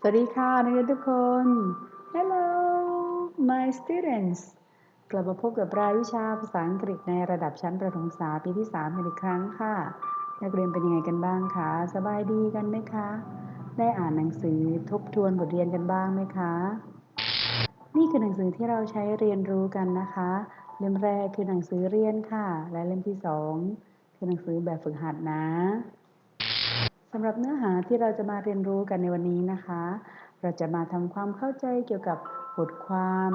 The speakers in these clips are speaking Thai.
สวัสดีค่ะนักเรียนทุกคน Hello my students กลับมาพบกับรายวิชาภาษาอังกฤษในระดับชั้นประถมศึกษาปีที่ 3 กันอีกครั้งค่ะ นักเรียนเป็นยังไงกันบ้างคะ สบายดีกันไหมคะ ได้อ่านหนังสือทบทวนบทเรียนกันบ้างไหมคะ นี่คือหนังสือที่เราใช้เรียนรู้กันนะคะ เล่มแรกคือหนังสือเรียนค่ะ และเล่มที่สองคือหนังสือแบบฝึกหัดนะ สำหรับเนื้อหาที่เราจะมาเรียนรู้กันในวันนี้นะคะ เราจะมาทำความเข้าใจเกี่ยวกับบทความ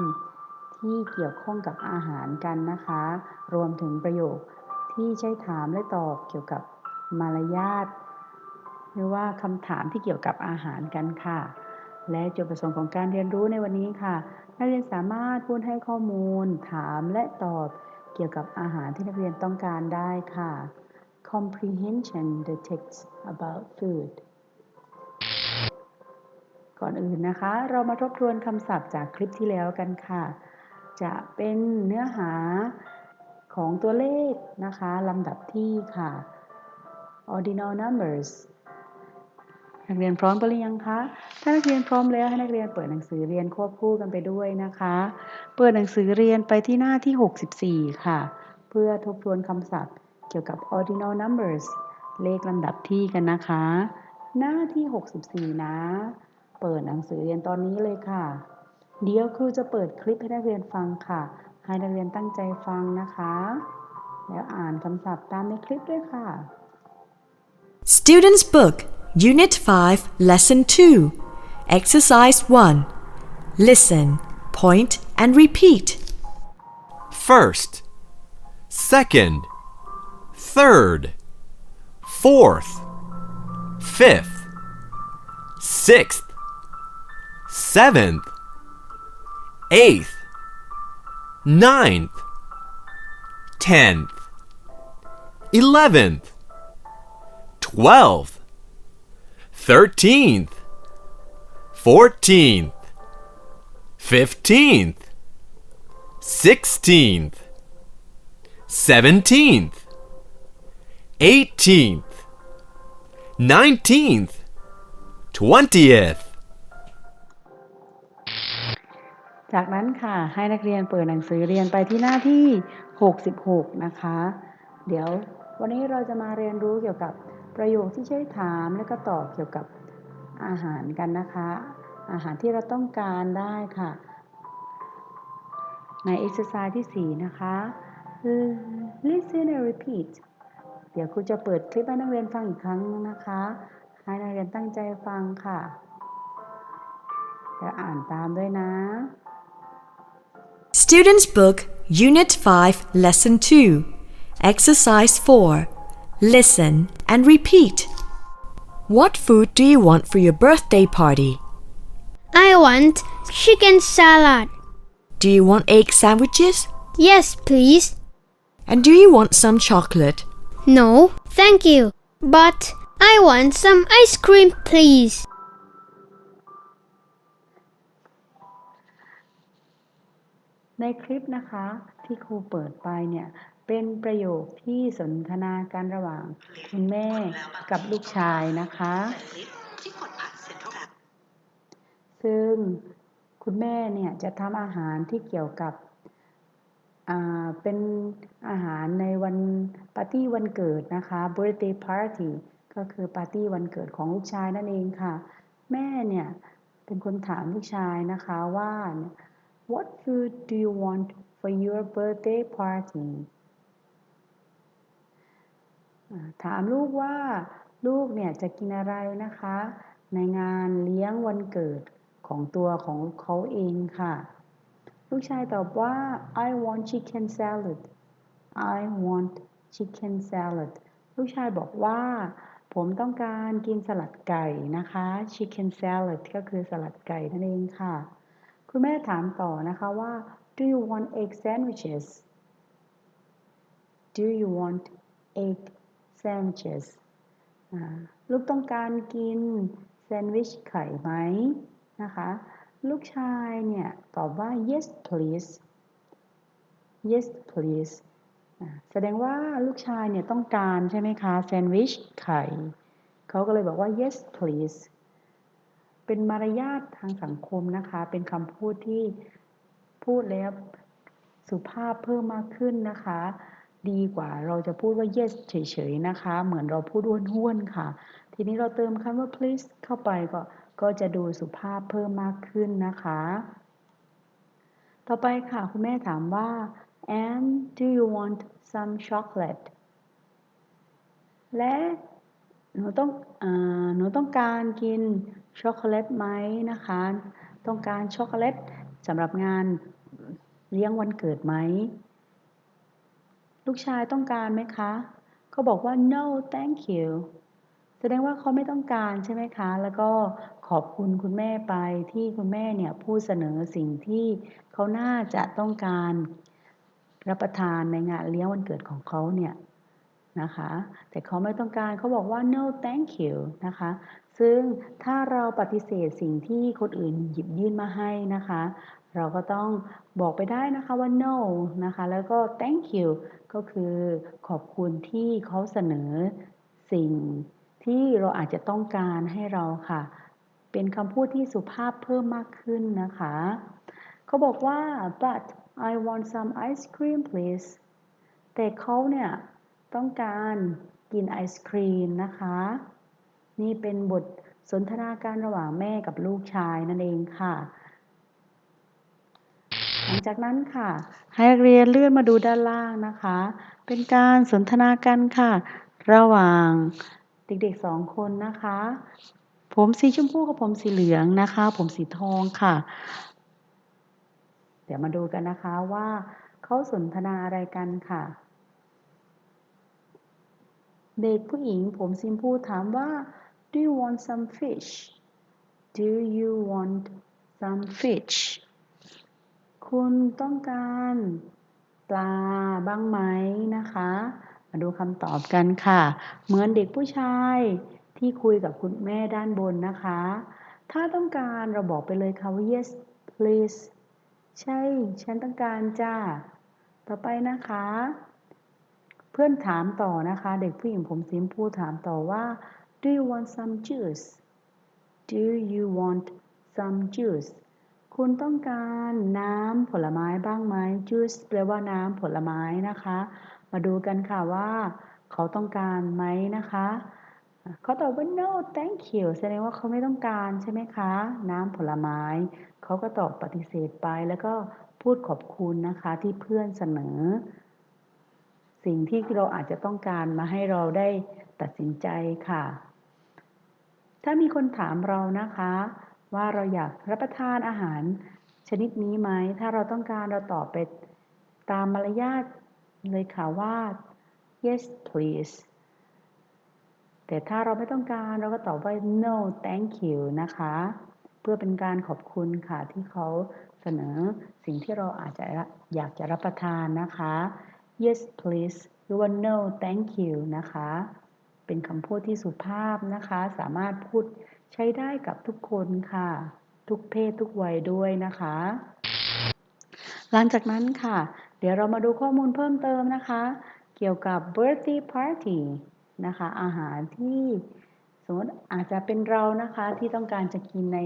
ที่เกี่ยวข้องกับอาหารกันนะคะ รวมถึงประโยคที่ใช้ถามและตอบเกี่ยวกับมารยาทหรือว่าคำถามที่เกี่ยวกับอาหารกันค่ะ และจุดประสงค์ของการเรียนรู้ในวันนี้ค่ะ นักเรียนสามารถพูดให้ข้อมูล ถามและตอบเกี่ยวกับอาหารที่นักเรียนต้องการได้ค่ะ comprehension the text about food ก่อนอื่นนะคะ เรามาทบทวนคำศัพท์จากคลิปที่แล้วกันค่ะ จะเป็นเนื้อหาของตัวเลขนะคะลำดับที่ค่ะ ordinal numbers นักเรียนพร้อมหรือยังคะ ถ้านักเรียนพร้อมแล้วให้นักเรียนเปิดหนังสือเรียนควบคู่กันไปด้วยนะคะ เปิดหนังสือเรียนไปที่หน้าที่ 64 ค่ะ เพื่อทบทวนคำศัพท์ กี่ยวกับ ordinal numbers เลขลำดับที่กันนะคะ หน้าที่ 64 นะ เปิดหนังสือเรียนตอนนี้เลยค่ะ เดี๋ยวครูจะเปิดคลิปให้นักเรียนฟังค่ะ ให้นักเรียนตั้งใจฟังนะคะ แล้วอ่านคำศัพท์ตามในคลิปด้วยค่ะ Student's Book, Unit 5, Lesson 2. Exercise 1. Listen, point, and repeat. first, second, third, fourth, fifth, sixth, seventh, eighth, ninth, tenth, eleventh, twelfth, thirteenth, fourteenth, fifteenth, sixteenth, seventeenth, eighteenth, nineteenth, twentieth. จากนั้นค่ะให้นักเรียนเปิดหนังสือเรียนไปที่หน้าที่ 66 นะคะ เดี๋ยววันนี้เราจะมาเรียนรู้เกี่ยวกับประโยคที่ใช้ถามและก็ตอบเกี่ยวกับอาหารกันนะคะ อาหารที่เราต้องการได้ค่ะ ใน exercise ที่ 4 นะคะ listen and repeat เดี๋ยวครูจะเปิดคลิปให้นักเรียนฟังอีกครั้งนะคะ ให้นักเรียนตั้งใจฟังค่ะแล้วอ่านตามด้วยนะ Student's Book, Unit 5, Lesson 2. Exercise 4. Listen and repeat. What food do you want for your birthday party? I want chicken salad. Do you want egg sandwiches? Yes, please. And do you want some chocolate? No, thank you. But I want some ice cream, please. ในคลิปนะคะที่ครูเปิดไปเนี่ยเป็นประโยคที่สนทนากันระหว่างคุณแม่กับลูกชายนะคะ ซึ่งคุณแม่เนี่ยจะทำอาหารที่เกี่ยวกับอ่า เป็นอาหารในวันปาร์ตี้วันเกิดนะคะ birthday party ก็คือปาร์ตี้วันเกิดของลูกชายนั่นเองค่ะ แม่เนี่ยเป็นคนถามลูกชายนะคะว่า What food do you want for your birthday party ถามลูกว่าลูกเนี่ยจะกินอะไรนะคะ ในงานเลี้ยงวันเกิดของตัวของเขาเองค่ะ ลูกชายตอบว่า I want chicken salad I want chicken salad ลูกชายบอกว่า ผมต้องการกินสลัดไก่นะคะ chicken salad ก็คือสลัดไก่นั่นเองค่ะ คุณแม่ถามต่อนะคะว่า Do you want egg sandwiches Do you want egg sandwiches ลูกต้องการกินแซนด์วิชไข่ไหมนะคะ ลูกชายเนี่ยตอบว่า yes please yes please แสดงว่าลูกชายเนี่ยต้องการใช่ไหมคะแซนด์วิชไข่เขาก็เลยบอกว่า yes please เป็นมารยาททางสังคมนะคะ เป็นคำพูดที่พูดแล้วสุภาพเพิ่มมากขึ้นนะคะ ดีกว่าเราจะพูดว่า yes เฉยๆนะคะ เหมือนเราพูดห้วนๆค่ะ ทีนี้เราเติมคำว่า please เข้าไปก็ ก็จะดูสุภาพเพิ่มมากขึ้นนะคะ ต่อไปค่ะ คุณแม่ถามว่า and do you want some chocolate และหนูต้องอหนูต้องการกินช็อกโกแลตไหมนะคะ ต้องการช็อกโกแลตสำหรับงานเลี้ยงวันเกิดไหม ลูกชายต้องการไหมคะ เขาบอกว่า no thank you แสดงว่าเขาไม่ต้องการใช่ไหมคะ แล้วก็ ขอบคุณคุณแม่ไปที่คุณแม่เนี่ยพูดเสนอสิ่งที่เขาน่าจะต้องการรับประทานในงานเลี้ยงวันเกิดของเขาเนี่ยนะคะ แต่เขาไม่ต้องการเขาบอกว่า no thank you นะคะ ซึ่งถ้าเราปฏิเสธสิ่งที่คนอื่นหยิบยื่นมาให้นะคะ เราก็ต้องบอกไปได้นะคะว่า no นะคะ แล้วก็ thank you ก็คือขอบคุณที่เขาเสนอสิ่งที่เราอาจจะต้องการให้เราค่ะ เป็นคำพูดที่สุภาพเพิ่มมากขึ้นนะคะ เขาบอกว่า but I want some ice cream please แต่เขาเนี่ย ต้องการกินไอศครีมนะคะ นี่เป็นบทสนทนาการระหว่างแม่กับลูกชายนั่นเองค่ะ หลังจากนั้นค่ะ ให้เรียนเลื่อนมาดูด้านล่างนะคะ เป็นการสนทนากันค่ะ ระหว่างเด็กๆสองคนนะคะ ผมสีชมพูกับผมสีเหลืองนะคะ ผมสีทองค่ะ เดี๋ยวมาดูกันนะคะว่าเขาสนทนาอะไรกันค่ะ เด็กผู้หญิงผมสีชมพูถามว่า do you want some fish do you want some fish คุณต้องการปลาบ้างไหมนะคะ มาดูคำตอบกันค่ะ เหมือนเด็กผู้ชาย ที่คุยกับคุณแม่ด้านบนนะคะ ถ้าต้องการเราบอกไปเลยค่ะว่า yes please ใช่ ฉันต้องการจ้า ต่อไปนะคะ เพื่อนถามต่อนะคะ เด็กผู้หญิงผมสีชมพูถามต่อว่า do you want some juice do you want some juice คุณต้องการน้ำผลไม้บ้างไหม juice แปลว่าน้ำผลไม้นะคะ มาดูกันค่ะว่า เขาต้องการไหมนะคะ เขาตอบว่า no thank you แสดงว่าเขาไม่ต้องการ ใช่ไหมคะ น้ำผลไม้ เขาก็ตอบปฏิเสธไป แล้วก็พูดขอบคุณนะคะที่เพื่อนเสนอ สิ่งที่เราอาจจะต้องการมาให้เราได้ตัดสินใจค่ะ ถ้ามีคนถามเรานะคะว่าเราอยากรับประทานอาหารชนิดนี้ไหม ถ้าเราต้องการเราตอบไปตามมารยาทเลยค่ะว่า yes please แต่ถ้าเราไม่ต้องการเราก็ตอบว่า no thank you นะคะ เพื่อเป็นการขอบคุณค่ะที่เขาเสนอสิ่งที่เราอาจจะอยากจะรับประทานนะคะ yes please หรือว่า no thank you นะคะ เป็นคำพูดที่สุภาพนะคะ สามารถพูดใช้ได้กับทุกคนค่ะ ทุกเพศทุกวัยด้วยนะคะ หลังจากนั้นค่ะ เดี๋ยวเรามาดูข้อมูลเพิ่มเติมนะคะ เกี่ยวกับ birthday party นะคะ อาหารที่สมมติอาจจะเป็นเรานะคะที่ต้องการจะกินใน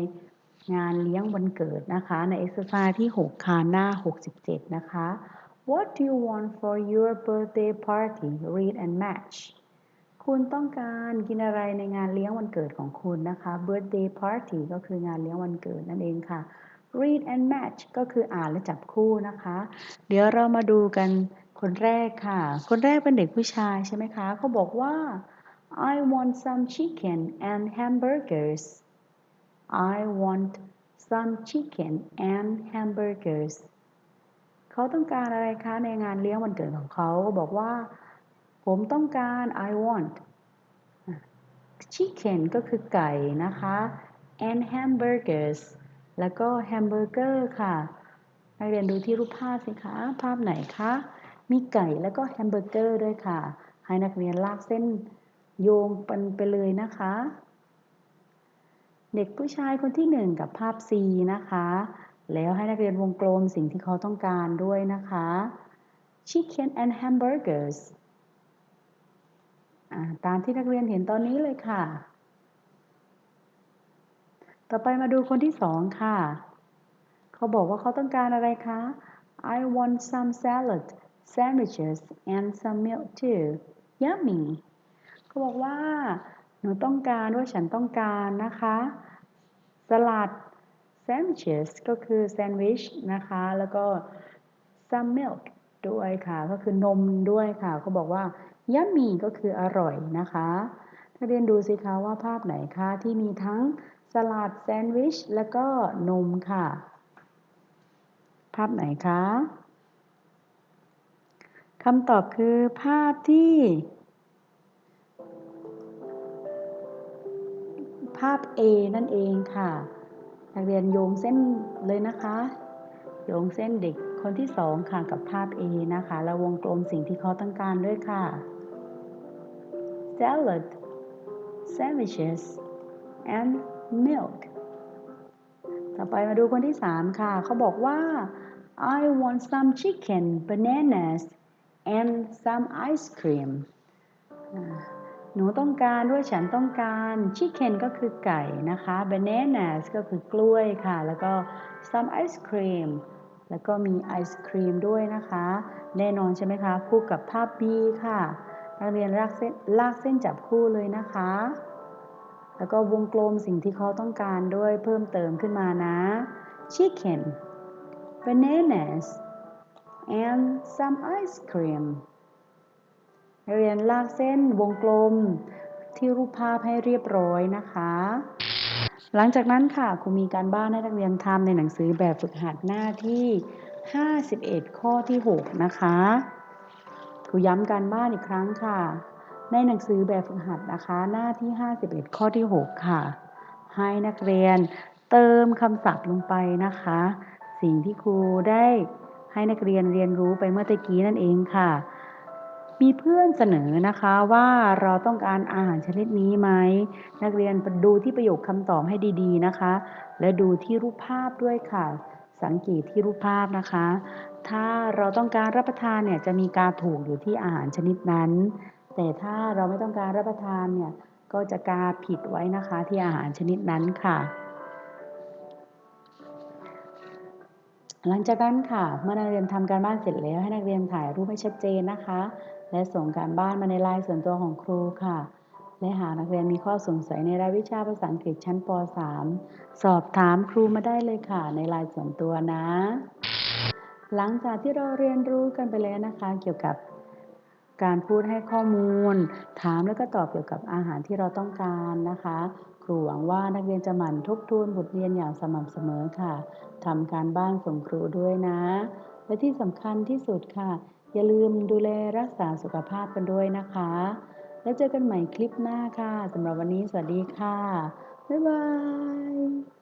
งานเลี้ยงวันเกิดนะคะ ใน exercise ที่ 6 ค่ะหน้า 67 นะคะ What do you want for your birthday party read and match คุณต้องการกินอะไรในงานเลี้ยงวันเกิดของคุณนะคะ birthday party ก็คืองานเลี้ยงวันเกิดนั่นเองค่ะ read and match ก็คืออ่านและจับคู่นะคะ เดี๋ยวเรามาดูกัน คนแรกค่ะ คนแรกเป็นเด็กผู้ชายใช่ไหมคะ เขาบอกว่า I want some chicken and hamburgers I want some chicken and hamburgers เขาต้องการอะไรคะในงานเลี้ยงวันเกิดของเขาบอกว่า ผมต้องการ I want chicken ก็คือไก่นะคะ and hamburgers แล้วก็ hamburger ค่ะนักเรียนดูที่รูปภาพสิคะ ภาพไหนคะ มีไก่แล้วก็แฮมเบอร์เกอร์ด้วยค่ะ ให้นักเรียนลากเส้นโยงปันไปเลยนะคะ เด็กผู้ชายคนที่หนึ่งกับภาพ C นะคะ แล้วให้นักเรียนวงกลมสิ่งที่เขาต้องการด้วยนะคะ chicken and hamburgers ตามที่นักเรียนเห็นตอนนี้เลยค่ะ ต่อไปมาดูคนที่สองค่ะ เขาบอกว่าเขาต้องการอะไรคะ I want some salad sandwiches and some milk too yummy เขาบอกว่า หนูต้องการว่าฉันต้องการนะคะ สลัด sandwiches ก็คือแซนด์วิชนะคะ แล้วก็ some milk ด้วยค่ะ ก็คือนมด้วยค่ะ เขาบอกว่า yummy ก็คืออร่อยนะคะนักเรียนดูสิคะว่าภาพไหนคะที่มีทั้งสลัดแซนด์วิช แล้วก็นมค่ะ ภาพไหนคะ คำตอบคือภาพที่ ภาพ A นั่นเองค่ะนักเรียนโยงเส้นเลยนะคะ โยงเส้นเด็กคนที่สองค่ะกับภาพ A นะคะ แล้ววงกลมสิ่งที่เขาต้องการด้วยค่ะ salad sandwiches and milk ต่อไปมาดูคนที่ 3 ค่ะ เขาบอกว่า I want some chicken bananas and some ice cream หนูต้องการด้วยฉันต้องการ chicken ก็คือไก่นะคะ bananas ก็คือกล้วยค่ะ แล้วก็ some ice cream แล้วก็มีไอศครีมด้วยนะคะ แน่นอนใช่ไหมคะคู่กับภาพ B ค่ะนักเรียนลากเส้นลากเส้นจับคู่เลยนะคะ แล้วก็วงกลมสิ่งที่เขาต้องการด้วยเพิ่มเติมขึ้นมานะ chicken bananas and some ice cream เรียนลากเส้นวงกลมที่รูปภาพให้เรียบร้อยนะคะ หลังจากนั้นค่ะครูมีการบ้านให้นักเรียนทำในหนังสือแบบฝึกหัดหน้าที่ 51 ข้อที่ 6 นะคะครูย้ำการบ้านอีกครั้งค่ะ ในหนังสือแบบฝึกหัดนะคะ หน้าที่ 51 ข้อที่ 6 ค่ะ ให้นักเรียนเติมคำศัพท์ลงไปนะคะ สิ่งที่ครูได้ ให้นักเรียนเรียนรู้ไปเมื่อตะกี้นั่นเองค่ะ มีเพื่อนเสนอนะคะว่าเราต้องการอาหารชนิดนี้ไหมนักเรียนดูที่ประโยคคำตอบให้ดีๆนะคะ และดูที่รูปภาพด้วยค่ะ สังเกตที่รูปภาพนะคะ ถ้าเราต้องการรับประทานเนี่ยจะมีการถูกอยู่ที่อาหารชนิดนั้น แต่ถ้าเราไม่ต้องการรับประทานเนี่ยก็จะกาผิดไว้นะคะที่อาหารชนิดนั้นค่ะ หลังจากนั้นค่ะ เมื่อนักเรียนทำการบ้านเสร็จแล้วให้นักเรียนถ่ายรูปให้ชัดเจนนะคะ และส่งการบ้านมาในไลน์ส่วนตัวของครูค่ะ และหากนักเรียนมีข้อสงสัยในรายวิชาภาษาอังกฤษชั้นป .3 สอบถามครูมาได้เลยค่ะ ในไลน์ส่วนตัวนะ หลังจากที่เราเรียนรู้กันไปแล้วนะคะ เกี่ยวกับการพูดให้ข้อมูล ถามแล้วก็ตอบเกี่ยวกับอาหารที่เราต้องการนะคะ รูหวังว่านักเรียนจะหมั่นทบทวนบทเรียนอย่างสม่ำเสมอค่ะทำการบ้านส่งครูด้วยนะ และที่สำคัญที่สุดค่ะ อย่าลืมดูแลรักษาสุขภาพกันด้วยนะคะ แล้วเจอกันใหม่คลิปหน้าค่ะสำหรับวันนี้สวัสดีค่ะ บ๊ายบาย